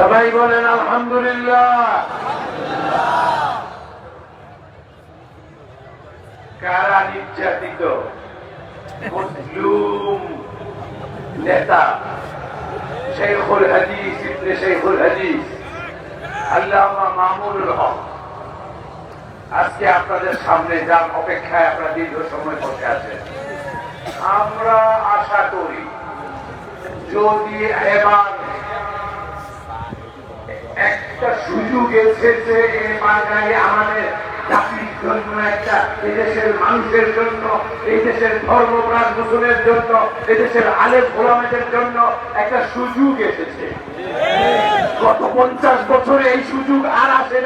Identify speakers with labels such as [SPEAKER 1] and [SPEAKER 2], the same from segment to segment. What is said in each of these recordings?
[SPEAKER 1] সবাই বলেন, আলহামদুলিল্লাহ। কারা নির্যাতিত? নেতা শেখুল হাদিস, ইবনে শেখুল হাদিস, আল্লামা হক। আজকে আপনাদের সামনে যার অপেক্ষায় আপনারা দীর্ঘ সময় বসে আছেন আমরা আশা করি, যদি এবার একটা সুযোগ এসেছে এই আমাদের এদেশের মানুষের জন্য জন্য জন্য একটা সুযোগ এসেছে। গত পঞ্চাশ বছরে এই সুযোগ আর আসে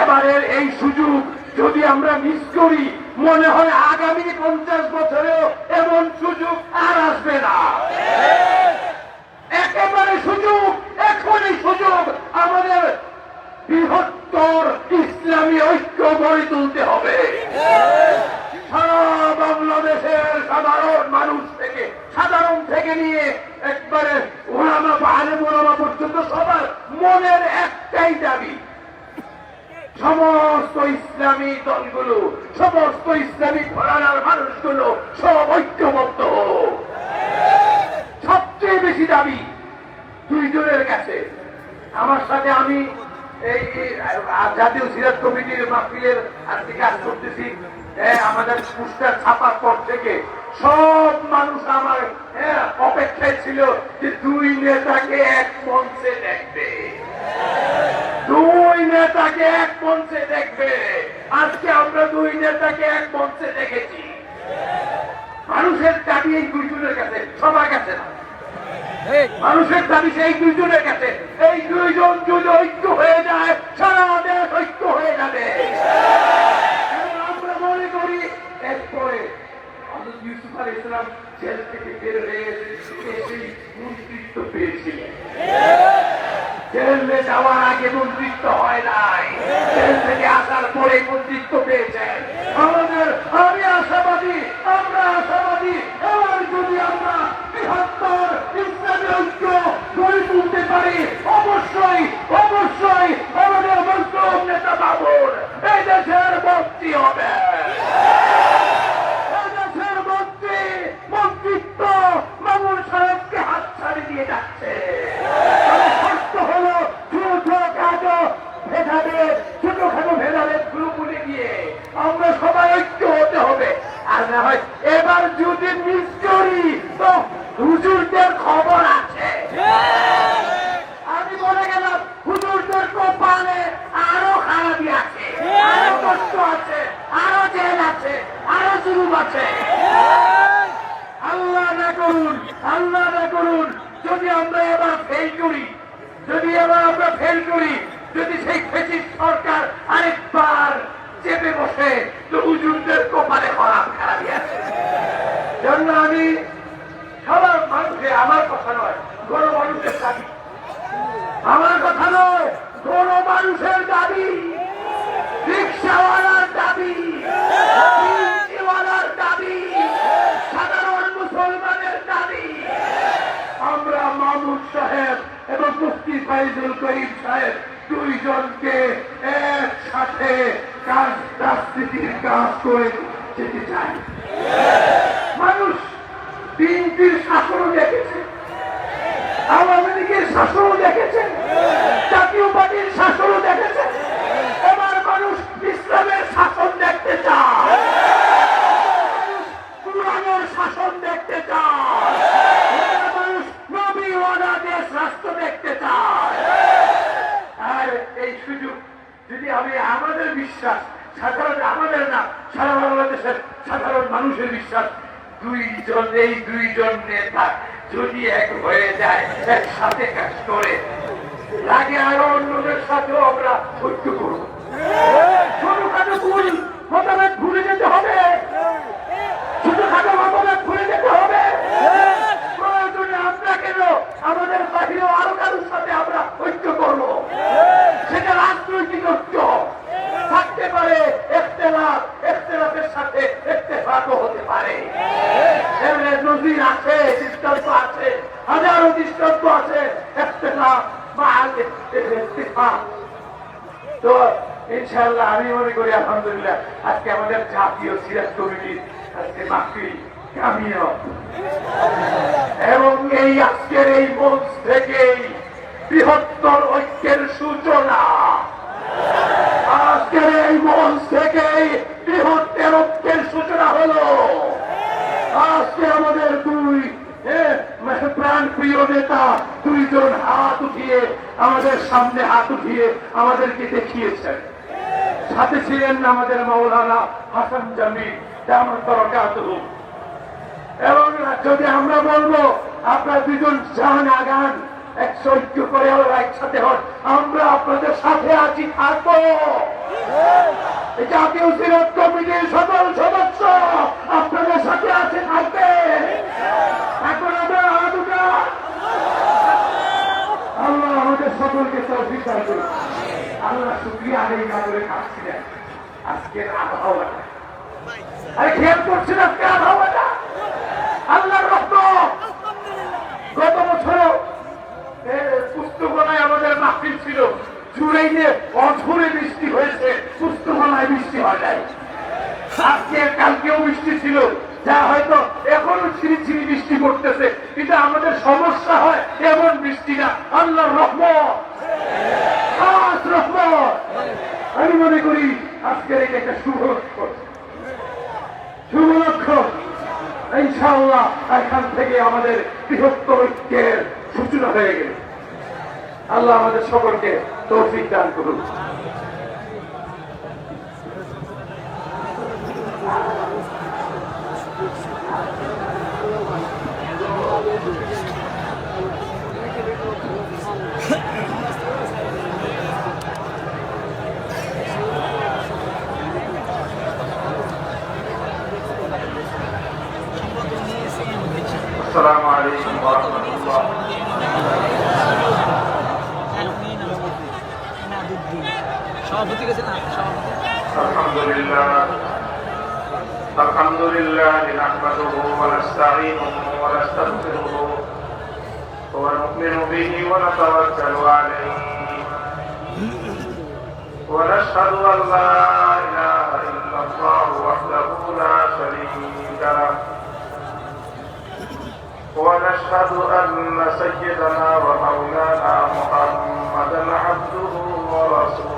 [SPEAKER 1] এবারের এই সুযোগ যদি আমরা মিস করি, মনে হয় আগামী পঞ্চাশ বছরেও এমন সুযোগ আর আসবে না। একেবারে সুযোগ এখনই সুযোগ আমাদের বৃহত্তর ইসলামী ঐক্য গড়ে তুলতে হবে। সারা বাংলাদেশের সাধারণ মানুষ থেকে, সাধারণ থেকে নিয়ে একবারে ওলামা বা আলেম ওলামা পর্যন্ত সবার মনের একটাই দাবি সমস্ত ইসলামী দলগুলো সমস্ত ইসলামী ঘরানার মানুষগুলো সব ঐক্যবদ্ধ হোক সবচেয়ে বেশি দাবি দুইজনের কাছে আমার সাথে আমি এই জাতীয় সিরাজ কমিটির মাহফিলের আজকে কাজ করতেছি। আমাদের পুস্টার ছাপার পর থেকে সব মানুষ আমার অপেক্ষায় ছিল যে দুই নেতাকে এক মঞ্চে দেখবে। দুই নেতাকে এক মঞ্চে দেখবে। আজকে আমরা দুই নেতাকে এক মঞ্চে দেখেছি। মানুষের দাবি এই দুইজনের কাছে, সবার কাছে না। মানুষের দাবি সেই দুইজনের কাছে। এই দুইজন যদি ঐক্য হয়ে যায়, সারা দেশ ঐক্য হয়ে যাবে। আমরা মনে করি, এরপরে ইউসুফ আগে হয় নাই। থেকে আসার পরে আমাদের আমি আশাবাদী আমরা আশাবাদী এবার যদি আমরা বৃহত্তর ইসলামী ঐক্য গড়ে তুলতে পারি অবশ্যই অবশ্যই আমাদের মজলুম নেতা বাবুর এই দেশের মন্ত্রী হবে এই দেশের মন্ত্রী মন্ত্রিত্ব মামুন সাহেবকে হাত ছাড়ি দিয়ে যাচ্ছে তবে শর্ত হলো ছোটখাটো ভেদাভেদ ছোটখাটো ভেদাভেদগুলো ভুলে গিয়ে আমরা সবাই ঐক্য হতে হবে আর না হয় এবার যদি মিস করি তো হুজুরদের খবর আছে আমি বলে গেলাম হুজুরদের কপালে আরও খারাপই আছে আরও কষ্ট আছে আরও জেল আছে আরও জুলুম আছে আল্লাহ না করুন আল্লাহ না করুন, যদি আমরা এবার ফেল করি, যদি এবার আমরা ফেল করি, যদি সেই ফেসিস সরকার আরেকবার চেপে বসে তো হুজুরদের কপালে খারাপ আছে। জন্য আমি সবার মানুষে, আমার কথা নয় গণ মানুষের দাবি আমার কথা নয় গণ মানুষের দাবি রিক্সাওয়ালার দাবি রিক্সিওয়ালার দাবি সাধারণ মুসলমানের দাবি আমরা মামুদ সাহেব মুফতি ফাইজুল করিম সাহেব, দুইজনকে একসাথে কাজ রাজনীতির কাজ করে যেতে চাই। মানুষ বিএনপির শাসনও দেখেছে, আওয়ামী লীগের শাসনও দেখেছে, জাতীয় পার্টির শাসনও দেখেছে এবার মানুষ ইসলামের শাসন দেখতে চায় মানুষ কুরআনের শাসন দেখতে চায় এবার মানুষ নবী ওয়ালা দেশ রাষ্ট্র দেখতে চায় আর এই সুযোগ যদি আমি আমাদের বিশ্বাস সাধারণ আমাদের না সারা বাংলাদেশের সাধারণ মানুষের বিশ্বাস দুইজন এই দুইজন নেতা যদি এক হয়ে যায় একসাথে কাজ করে লাগে আরও অন্যদের সাথেও আমরা ঐক্য করব। ছোটখাটো ভুল মতামত ভুলে যেতে হবে ছোটখাটো মতামত ভুলে যেতে হবে প্রয়োজনে আমরা কেন আমাদের বাহিরেও আরও কারোর সাথে আমরা ঐক্য করব সেটা রাজনৈতিক ঐক্য থাকতে পারে একতেলাপ একতেলাপের সাথে একতেফাকও হতে পারে এর নজির আছে দৃষ্টান্ত আছে, হাজারো দৃষ্টান্ত আছে তো ইনশাল্লাহ আমি মনে করি, আলহামদুলিল্লাহ, আজকে আমাদের জাতীয় সিরাজ কমিটির আজকে মাহফিল কামিয়ে এবং এই মঞ্চ থেকেই বৃহত্তর ঐক্যের সূচনা আজকের এই মঞ্চ থেকেই বৃহত্তর ঐক্যের সূচনা হলো আজকে আমাদের দুই প্রাণ প্রিয় নেতা দুইজন উঠিয়ে আমাদের সামনে হাত উঠিয়ে আমাদেরকে দেখিয়েছেন। সাথে ছিলেন আমাদের মৌলানা হাসান জামি, তেমন তরকাত এবং যদি আমরা বলব, আপনারা দুজন যান আগান, একশো ঐক্য করে আমরা একসাথে হন, আমরা আপনাদের সাথে আছি, থাকব। জাতীয় সিরত কমিটির সকল সদস্য আপনাদের সাথে আছে থাকবে এখন আমরা হাত উঠান। আল্লাহ আমাদের সকলকে তৌফিক দান আল্লাহ আমাদের মাহফিল ছিল। জুড়েই যে অঝরে বৃষ্টি হয়েছে। পুস্তকনায় বৃষ্টি হয় নাই। আজকে, কালকেও বৃষ্টি ছিল। যা হয়তো এখনও ছিরি ছিরি বৃষ্টি করতেছে কিন্তু আমাদের সমস্যা হয় এমন বৃষ্টি না। আল্লাহর রহমত। খাস রহমত। আমি মনে করি আজকের এটা একটা শুভ লক্ষণ শুভ লক্ষণ ইনশাআল্লাহ, এখান থেকে আমাদের বৃহত্তর ঐক্যের সূচনা হয়ে গেল। আল্লাহ আমাদের সকলকে তৌফিক দান করুন।
[SPEAKER 2] সভাপতি গেছে না সভাপতি
[SPEAKER 1] আলহামদুলিল্লাহ আলহামদুলিল্লাহ نحمده ونستعينه ونستغفره ونؤمن به ونتوكل عليه ونشهد أن لا إله إلا الله وحده لا شريك له ونشهد أن سيدنا ومولانا محمدا عبده ورسوله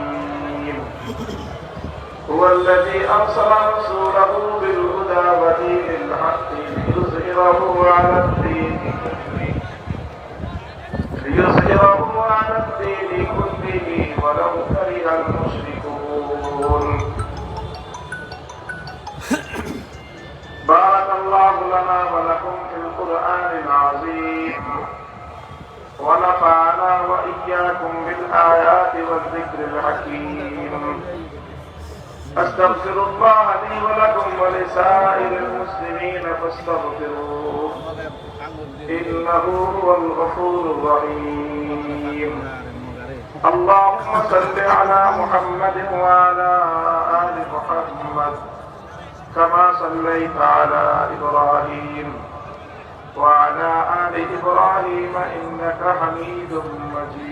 [SPEAKER 1] هو الذي أرسل رسوله بالهدى ودين الحق ليظهره على الدين ليظهره على الدين كله ولو كره المشركون. بارك الله لنا ولكم في القرآن العظيم. ونفعنا وإياكم بالآيات والذكر الحكيم. أستغفر الله لي ولكم ولسائر المسلمين فاستغفروه. إنه هو الغفور الرحيم. اللهم صل على محمد وعلى آل محمد كما صليت على إبراهيم وعلى آل إبراهيم إنك حميد مجيد.